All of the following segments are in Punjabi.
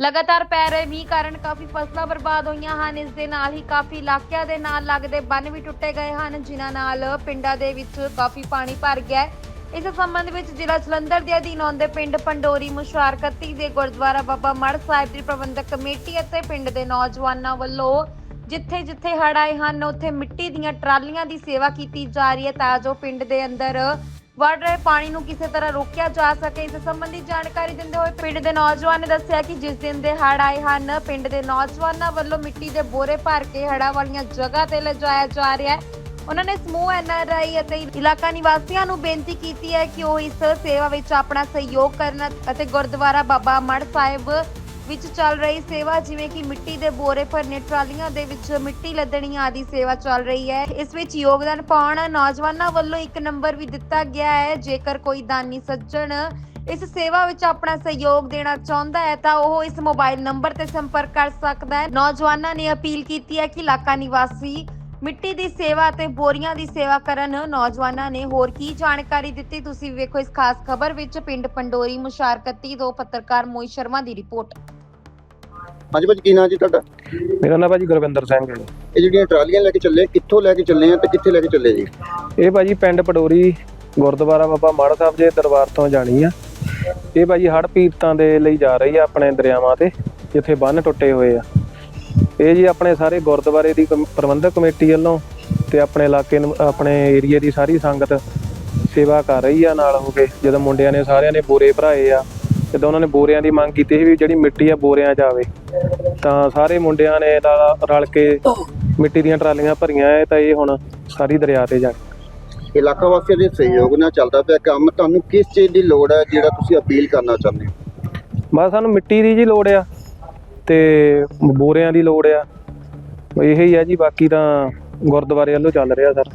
ਲਗਾਤਾਰ ਪੈ ਰਹੇ ਮੀਂਹ ਕਾਰਨ ਕਾਫੀ ਫਸਲਾਂ ਬਰਬਾਦ ਹੋਈਆਂ ਹਨ। ਇਸ ਦੇ ਨਾਲ ਹੀ ਕਾਫੀ ਇਲਾਕਿਆਂ ਦੇ ਨਾਲ ਲੱਗਦੇ ਬੰਨ ਵੀ ਟੁੱਟੇ ਗਏ ਹਨ, ਜਿਨ੍ਹਾਂ ਨਾਲ ਪਿੰਡਾਂ ਦੇ ਵਿੱਚ ਕਾਫੀ ਪਾਣੀ ਭਰ ਗਿਆ ਹੈ। ਇਸ ਸੰਬੰਧ ਵਿੱਚ ਜ਼ਿਲ੍ਹਾ ਜਲੰਧਰ ਦੇ ਅਧੀਨ ਆਉਂਦੇ ਪਿੰਡ ਪੰਡੋਰੀ ਮੁਸ਼ਾਰਕਤੀ ਦੇ ਗੁਰਦੁਆਰਾ ਬਾਬਾ ਮੜ ਸਾਹਿਬ ਦੀ ਪ੍ਰਬੰਧਕ ਕਮੇਟੀ ਅਤੇ ਪਿੰਡ ਦੇ ਨੌਜਵਾਨਾਂ ਵੱਲੋਂ ਜਿੱਥੇ ਜਿੱਥੇ ਹੜ ਆਏ ਹਨ, ਉੱਥੇ ਮਿੱਟੀ ਦੀਆਂ ਟਰਾਲੀਆਂ ਦੀ ਸੇਵਾ ਕੀਤੀ ਜਾ ਰਹੀ ਹੈ ਤਾਂ ਜੋ ਪਿੰਡ ਦੇ ਅੰਦਰ ਵੜ ਰਹੇ ਪਾਣੀ ਨੂੰ ਕਿਸੇ ਤਰ੍ਹਾਂ ਰੋਕਿਆ ਜਾ ਸਕੇ, ਇਸ ਸੰਬੰਧੀ ਜਾਣਕਾਰੀ ਦਿੰਦੇ ਹੋਏ ਪਿੰਡ ਦੇ ਨੌਜਵਾਨ ਨੇ ਦੱਸਿਆ ਕਿ ਜਿਸ ਦਿਨ ਦੇ ਹੜ੍ਹ ਆਏ ਹਨ, ਪਿੰਡ ਦੇ ਨੌਜਵਾਨਾਂ ਵੱਲੋਂ ਮਿੱਟੀ ਦੇ ਬੋਰੇ ਭਰ ਕੇ ਹੜ੍ਹਾਂ ਵਾਲੀਆਂ ਜਗ੍ਹਾ ਤੇ ਲਿਜਾਇਆ ਜਾ ਰਿਹਾ ਹੈ। ਉਹਨਾਂ ਨੇ ਸਮੂਹ ਐਨਆਰਆਈ ਅਤੇ ਇਲਾਕਾ ਨਿਵਾਸੀਆਂ ਨੂੰ ਬੇਨਤੀ ਕੀਤੀ ਹੈ ਕਿ ਉਹ ਇਸ ਸੇਵਾ ਵਿੱਚ ਆਪਣਾ ਸਹਿਯੋਗ ਕਰਨ ਅਤੇ ਗੁਰਦੁਆਰਾ ਬਾਬਾ ਮੜ ਸਾਹਿਬ ਵਿੱਚ ਚੱਲ ਰਹੀ ਸੇਵਾ, ਜਿਵੇਂ ਕਿ ਮਿੱਟੀ ਦੇ ਬੋਰੇ ਭਰਨੇ, ਟਰਾਲੀਆਂ ਦੇ ਵਿੱਚ ਮਿੱਟੀ ਲੱਦਣੀ ਆਦਿ ਸੇਵਾ ਚੱਲ ਰਹੀ ਹੈ। ਇਸ ਵਿੱਚ ਯੋਗਦਾਨ ਪਾਉਣ ਨੌਜਵਾਨਾਂ ਵੱਲੋਂ ਇੱਕ ਨੰਬਰ ਵੀ ਦਿੱਤਾ ਗਿਆ ਹੈ। ਜੇਕਰ ਕੋਈ ਦਾਨੀ ਸੱਜਣ ਇਸ ਸੇਵਾ ਵਿੱਚ ਆਪਣਾ ਸਹਿਯੋਗ ਦੇਣਾ ਚਾਹੁੰਦਾ ਹੈ, ਤਾਂ ਉਹ ਇਸ ਮੋਬਾਈਲ ਨੰਬਰ ਤੇ ਸੰਪਰਕ ਕਰ ਸਕਦਾ ਹੈ। ਨੌਜਵਾਨਾਂ ਨੇ ਅਪੀਲ ਕੀਤੀ ਹੈ ਕਿ ਇਲਾਕਾ ਨਿਵਾਸੀ ਮਿੱਟੀ ਦੀ ਸੇਵਾ ਤੇ ਬੋਰੀਆਂ ਦੀ ਸੇਵਾ ਕਰਨ। ਨੌਜਵਾਨਾਂ ਨੇ ਹੋਰ ਕੀ ਜਾਣਕਾਰੀ ਦਿੱਤੀ? ਤੁਸੀਂ ਵੇਖੋ ਇਸ ਖਾਸ ਖਬਰ ਵਿੱਚ ਪਿੰਡ ਪੰਡੋਰੀ ਮੁਸ਼ਾਰਕਤੀ ਤੋਂ ਪੱਤਰਕਾਰ ਮੋਹਿਤ ਸ਼ਰਮਾ ਦੀ ਰਿਪੋਰਟ। ਹਾਂਜੀ ਭਾਜੀ ਕੀ ਨਾਂ ਜੀ ਤੁਹਾਡਾ? ਮੇਰਾ ਨਾਮ ਭਾਜੀ ਗੁਰਵਿੰਦਰ ਸਿੰਘ ਹੈ। ਇਹ ਜਿਹੜੀਆਂ ਟਰਾਲੀਆਂ ਲੈ ਕੇ ਚੱਲੇ ਕਿੱਥੋਂ ਲੈ ਕੇ ਚੱਲੇ ਆ ਤੇ ਕਿੱਥੇ ਲੈ ਕੇ ਚੱਲੇ ਜੀ? ਇਹ ਭਾਜੀ ਪਿੰਡ ਪਡੋਰੀ ਗੁਰਦੁਆਰਾ ਬਾਬਾ ਮਾੜਾ ਸਾਹਿਬ ਦੇ ਦਰਬਾਰ ਤੋਂ ਜਾਣੀ ਆ। ਇਹ ਭਾਜੀ ਹੜ੍ਹ ਪੀੜਤਾਂ ਦੇ ਲਈ ਜਾ ਰਹੀ ਆ ਆਪਣੇ ਦਰਿਆਵਾਂ ਤੇ ਜਿੱਥੇ ਬੰਨ ਟੁੱਟੇ ਹੋਏ ਆ। ਇਹ ਜੀ ਆਪਣੇ ਸਾਰੇ ਗੁਰਦੁਆਰੇ ਦੀ ਪ੍ਰਬੰਧਕ ਕਮੇਟੀ ਵੱਲੋਂ ਤੇ ਆਪਣੇ ਇਲਾਕੇ ਨੂੰ ਆਪਣੇ ਏਰੀਆ ਦੀ ਸਾਰੀ ਸੰਗਤ ਸੇਵਾ ਕਰ ਰਹੀ ਆ ਨਾਲ ਹੋ ਕੇ ਜਦੋਂ ਮੁੰਡਿਆਂ ਨੇ ਸਾਰਿਆਂ ਨੇ ਬੋਰੇ ਭਰਾਏ ਆ ਜਦੋਂ ਉਹਨਾਂ ਨੇ ਬੋਰਿਆਂ ਦੀ ਮੰਗ ਕੀਤੀ ਸੀ ਵੀ ਜਿਹੜੀ ਮਿੱਟੀ ਆ ਬੋਰਿਆਂ 'ਚ ਆਵੇ ਤਾਂ ਸਾਰੇ ਮੁੰਡਿਆਂ ਨੇ ਨਾਲ ਰਲ ਕੇ ਮਿੱਟੀ ਦੀਆਂ ਟਰਾਲੀਆਂ ਭਰੀਆਂ ਐ ਤਾਂ ਇਹ ਹੁਣ ਸਾਰੀ ਦਰਿਆ ਤੇ ਜਾ ਇਲਾਕਾ ਵਾਸੀਆਂ ਦੇ ਸਹਿਯੋਗ ਨਾਲ ਚੱਲਦਾ ਪਿਆ ਕੰਮ। ਤੁਹਾਨੂੰ ਕਿਸ ਚੀਜ਼ ਦੀ ਲੋੜ ਹੈ ਜਿਹੜਾ ਤੁਸੀਂ ਅਪੀਲ ਕਰਨਾ ਚਾਹੁੰਦੇ ਹੋ? ਬਸ ਸਾਨੂੰ ਮਿੱਟੀ ਦੀ ਜੀ ਲੋੜ ਆ ਤੇ ਬੋਰਿਆਂ ਦੀ ਲੋੜ ਆ। ਇਹੀ ਹੀ ਆ ਜੀ ਬਾਕੀ ਤਾਂ ਗੁਰਦੁਆਰੇ ਵੱਲੋਂ ਚੱਲ ਰਿਹਾ ਸਰ।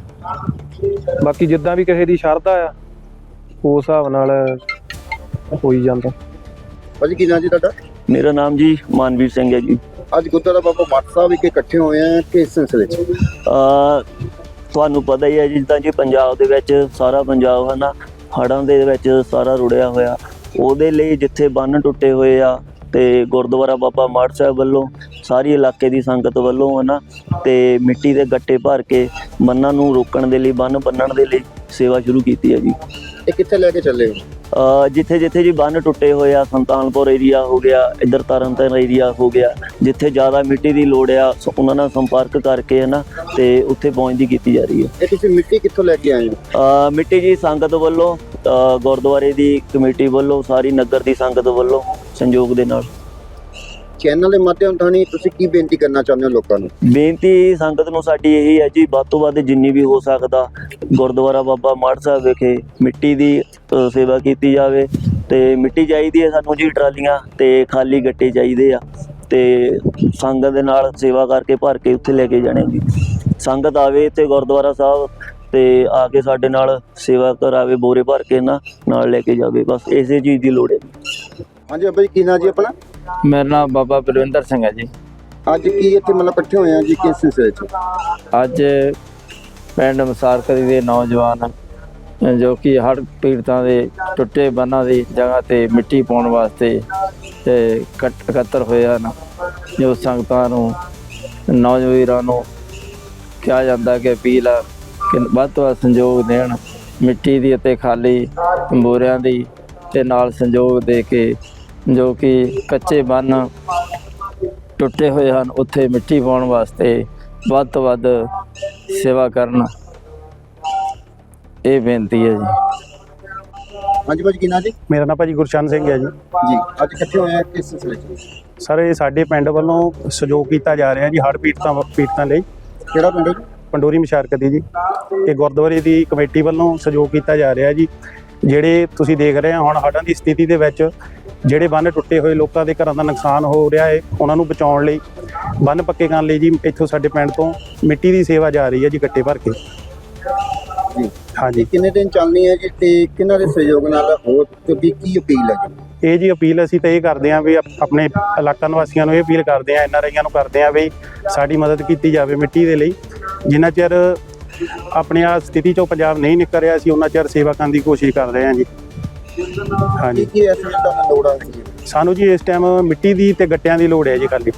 ਬਾਕੀ ਜਿੱਦਾਂ ਵੀ ਕਿਸੇ ਦੀ ਸ਼ਰਧਾ ਆ ਉਸ ਹਿਸਾਬ ਨਾਲ ਹੋਈ ਜਾਂਦਾ। ਭਾਜੀ ਕੀ ਨਾਂ ਜੀ ਤੁਹਾਡਾ? ਮੇਰਾ ਨਾਮ ਜੀ ਮਾਨਵੀਰ ਸਿੰਘ ਹੈ ਜੀ। ਅੱਜ ਗੁਰਦੁਆਰਾ ਬਾਬਾ ਮੱਠ ਸਾਹਿਬ ਵਿਖੇ ਇਕੱਠੇ ਹੋਏ ਆ ਕਿਸ ਸਿਲਸਿਲੇ 'ਚ? ਅ ਤੁਹਾਨੂੰ ਪਤਾ ਹੀ ਹੈ ਜੀ ਜਿੱਦਾਂ ਜੀ ਪੰਜਾਬ ਦੇ ਵਿੱਚ ਸਾਰਾ ਪੰਜਾਬ ਹੈ ਨਾ ਹੜ੍ਹਾਂ ਦੇ ਵਿੱਚ ਸਾਰਾ ਰੁੜਿਆ ਹੋਇਆ। ਉਹਦੇ ਲਈ ਜਿੱਥੇ ਬੰਨ ਟੁੱਟੇ ਹੋਏ ਆ ਤੇ ਗੁਰਦੁਆਰਾ ਬਾਬਾ ਮਾੜ ਸਾਹਿਬ ਵੱਲੋਂ ਸਾਰੀ ਇਲਾਕੇ ਦੀ ਸੰਗਤ ਵੱਲੋਂ ਹੈ ਨਾ ਤੇ ਮਿੱਟੀ ਦੇ ਗੱਟੇ ਭਰ ਕੇ ਬੰਨਾਂ ਨੂੰ ਰੋਕਣ ਦੇ ਲਈ ਬੰਨ ਬੰਨਣ ਦੇ ਲਈ ਸੇਵਾ ਸ਼ੁਰੂ ਕੀਤੀ ਹੈ ਜੀ। ਇਹ ਕਿੱਥੇ ਲੈ ਕੇ ਚੱਲੇ ਹੋ? ਜਿੱਥੇ ਜਿੱਥੇ ਜੀ ਬੰਨ ਟੁੱਟੇ ਹੋਏ ਆ ਸੰਤਾਨਪੁਰ ਏਰੀਆ ਹੋ ਗਿਆ ਇੱਧਰ ਤਰਨਤਾਰਨ ਏਰੀਆ ਹੋ ਗਿਆ ਜਿੱਥੇ ਜ਼ਿਆਦਾ ਮਿੱਟੀ ਦੀ ਲੋੜ ਆ ਸ- ਉਹਨਾਂ ਨਾਲ ਸੰਪਰਕ ਕਰਕੇ ਹੈ ਨਾ ਤੇ ਉੱਥੇ ਪਹੁੰਚਦੀ ਕੀਤੀ ਜਾ ਰਹੀ ਹੈ। ਇਹ ਤੁਸੀਂ ਮਿੱਟੀ ਕਿੱਥੋਂ ਲੈ ਕੇ ਆਏ ਹੋ? ਅ ਮਿੱਟੀ ਜੀ ਸੰਗਤ ਵੱਲੋਂ ਅ ਗੁਰਦੁਆਰੇ ਦੀ ਕਮੇਟੀ ਵੱਲੋਂ ਸਾਰੀ ਨਗਰ ਦੀ ਸੰਗਤ ਵੱਲੋਂ ਸੰਯੋਗ ਦੇ ਨਾਲ। ਚੈਨਲ ਦੇ ਮਾਧਿਅਮ ਥਾਣੀ ਤੁਸੀਂ ਕੀ ਬੇਨਤੀ ਕਰਨਾ ਚਾਹੁੰਦੇ ਹੋ ਲੋਕਾਂ ਨੂੰ? ਬੇਨਤੀ ਸੰਗਤ ਨੂੰ ਸਾਡੀ ਇਹੀ ਹੈ ਜੀ ਵੱਧ ਤੋਂ ਵੱਧ ਜਿੰਨੀ ਵੀ ਹੋ ਸਕਦਾ ਗੁਰਦੁਆਰਾ ਬਾਬਾ ਮਾੜ ਸਾਹਿਬ ਵਿਖੇ ਮਿੱਟੀ ਦੀ ਅ, ਸੇਵਾ ਕੀਤੀ ਜਾਵੇ ਤੇ ਮਿੱਟੀ ਚਾਹੀਦੀ ਹੈ ਸਾਨੂੰ ਜੀ ਟਰਾਲੀਆਂ ਤੇ ਖਾਲੀ ਗੱਟੇ ਚਾਹੀਦੇ ਆ ਤੇ ਸੰਗਤ ਦੇ ਨਾਲ ਸੇਵਾ ਕਰਕੇ ਭਰ ਕੇ ਉੱਥੇ ਲੈ ਕੇ ਜਾਣੇ ਜੀ। ਸੰਗਤ ਆਵੇ ਤੇ ਗੁਰਦੁਆਰਾ ਸਾਹਿਬ ਤੇ ਆ ਕੇ ਸਾਡੇ ਨਾਲ ਸੇਵਾ ਕਰਾਵੇ ਬੋਰੇ ਭਰ ਕੇ ਨਾ ਨਾਲ ਲੈ ਕੇ ਜਾਵੇ ਬਸ ਇਸੇ ਚੀਜ਼ ਦੀ ਲੋੜ ਹੈ। ਹਾਂਜੀ ਬਾਬਾ ਜੀ ਕੀ ਨਾਂ ਜੀ ਆਪਣਾ? ਮੇਰਾ ਨਾਮ ਬਾਬਾ ਬਲਵਿੰਦਰ ਸਿੰਘ ਹੈ ਜੀ। ਅੱਜ ਕੀ ਇੱਥੇ ਮਤਲਬ ਇਕੱਠੇ ਹੋਏ ਆ ਜੀ ਕਿਸ ਸਿਲਸਿਲੇ 'ਚ ਅੱਜ ਪਿੰਡ ਮਸਾਰਕਰੀ ਦੇ ਨੌਜਵਾਨ ਜੋ ਕਿ ਹੜ੍ਹ ਪੀੜਤਾਂ ਦੇ ਟੁੱਟੇ ਬੰਨਾਂ ਦੀ ਜਗ੍ਹਾ ਤੇ ਮਿੱਟੀ ਪਾਉਣ ਵਾਸਤੇ ਤੇ ਇਕੱਤਰ ਹੋਏ ਹਨ। ਜੋ ਸੰਗਤਾਂ ਨੂੰ ਨੌਜਵਾਨਾਂ ਨੂੰ ਕਿਹਾ ਜਾਂਦਾ ਕਿ ਅਪੀਲ ਆ ਕਿ ਵੱਧ ਤੋਂ ਵੱਧ ਸੰਯੋਗ ਦੇਣ ਮਿੱਟੀ ਦੀ ਅਤੇ ਖਾਲੀ ਬੋਰਿਆਂ ਦੀ ਤੇ ਨਾਲ ਸੰਯੋਗ ਦੇ ਕੇ ਜੋ ਕਿ ਕੱਚੇ ਬੰਨ ਟੁੱਟੇ ਹੋਏ ਹਨ ਉੱਥੇ ਮਿੱਟੀ ਪਾਉਣ ਵਾਸਤੇ ਵੱਧ ਤੋਂ ਵੱਧ ਸੇਵਾ ਕਰਨ। ਇਹ ਬੇਨਤੀ ਹੈ ਜੀ। ਹਾਂਜੀ ਭਾਜੀ ਕੀ ਨਾਂ ਜੀ? ਮੇਰਾ ਨਾਮ ਭਾਜੀ ਗੁਰਚਰਨ ਸਿੰਘ ਹੈ ਜੀ। ਜੀ ਅੱਜ ਇਕੱਠੇ ਹੋਏ ਆ ਕਿਸ ਸਿਲਸਿਲੇ 'ਚ? ਸਰ ਇਹ ਸਾਡੇ ਪਿੰਡ ਵੱਲੋਂ ਸਹਿਯੋਗ ਕੀਤਾ ਜਾ ਰਿਹਾ ਜੀ ਹੜ੍ਹ ਪੀੜਤਾਂ ਪੀੜਤਾਂ ਲਈ। ਕਿਹੜਾ ਪਿੰਡ ਹੈ ਜੀ? ਪੰਡੋਰੀ ਮਸ਼ਾਰਕਤੀ ਜੀ। ਇਹ ਗੁਰਦੁਆਰੇ ਦੀ ਕਮੇਟੀ ਵੱਲੋਂ ਸਹਿਯੋਗ ਕੀਤਾ ਜਾ ਰਿਹਾ ਜੀ। ਜਿਹੜੇ ਤੁਸੀਂ ਦੇਖ ਰਹੇ ਹੋ ਹੁਣ ਹੜ੍ਹਾਂ ਦੀ ਸਥਿਤੀ ਦੇ ਵਿੱਚ ਜਿਹੜੇ ਬੰਨ ਟੁੱਟੇ ਹੋਏ ਲੋਕਾਂ ਦੇ ਘਰਾਂ ਦਾ ਨੁਕਸਾਨ ਹੋ ਰਿਹਾ ਹੈ ਉਹਨਾਂ ਨੂੰ ਬਚਾਉਣ ਲਈ ਬੰਨ ਪੱਕੇ ਕਰਨ ਲਈ ਜੀ ਇੱਥੋਂ ਸਾਡੇ ਪਿੰਡ ਤੋਂ ਮਿੱਟੀ ਦੀ ਸੇਵਾ ਜਾ ਰਹੀ ਹੈ ਜੀ ਗੱਟੇ ਭਰ ਕੇ। ਜੀ। ਹਾਂਜੀ। ਕਿੰਨੇ ਦਿਨ ਚੱਲਣੀ ਹੈ ਜੀ ਤੇ ਕਿਹਨਾਂ ਦੇ ਸਹਿਯੋਗ ਨਾਲ ਹੋਰ ਤੇ ਵੀ ਕੀ ਅਪੀਲ ਹੈ ਜੀ? ਇਹ ਜੀ ਅਪੀਲ ਅਸੀਂ ਤਾਂ ਇਹ ਕਰਦੇ ਹਾਂ ਵੀ ਆਪ- ਆਪਣੇ ਇਲਾਕਾ ਨਿਵਾਸੀਆਂ ਨੂੰ ਇਹ ਅਪੀਲ ਕਰਦੇ ਹਾਂ ਐਨਆਰਆਈਆਂ ਨੂੰ ਕਰਦੇ ਹਾਂ ਵੀ ਸਾਡੀ ਮਦਦ ਕੀਤੀ ਜਾਵੇ ਮਿੱਟੀ ਦੇ ਲਈ। ਜਿੰਨਾ ਚਿਰ ਆਪਣੀ ਆ ਸਥਿਤੀ ਚੋਂ ਪੰਜਾਬ ਨਹੀਂ ਨਿਕਲ ਰਿਹਾ ਅਸੀਂ ਉਹਨਾਂ ਚਿਰ ਸੇਵਾ ਕਰਨ ਦੀ ਕੋਸ਼ਿਸ਼ ਕਰ ਰਹੇ ਹਾਂ ਜੀ। ਕੀ ਹਾਂਜੀ। ਕੀ ਇਸ ਵੇਲੇ ਤੁਹਾਨੂੰ ਲੋੜ ਆ ਹੈ ਸਾਨੂੰ ਜੀ ਇਸ ਟਾਈਮ ਮਿੱਟੀ ਦੀ ਤੇ ਗੱਟਿਆਂ ਦੀ ਲੋੜ ਹੈ ਜੀ ਖਾਲੀ।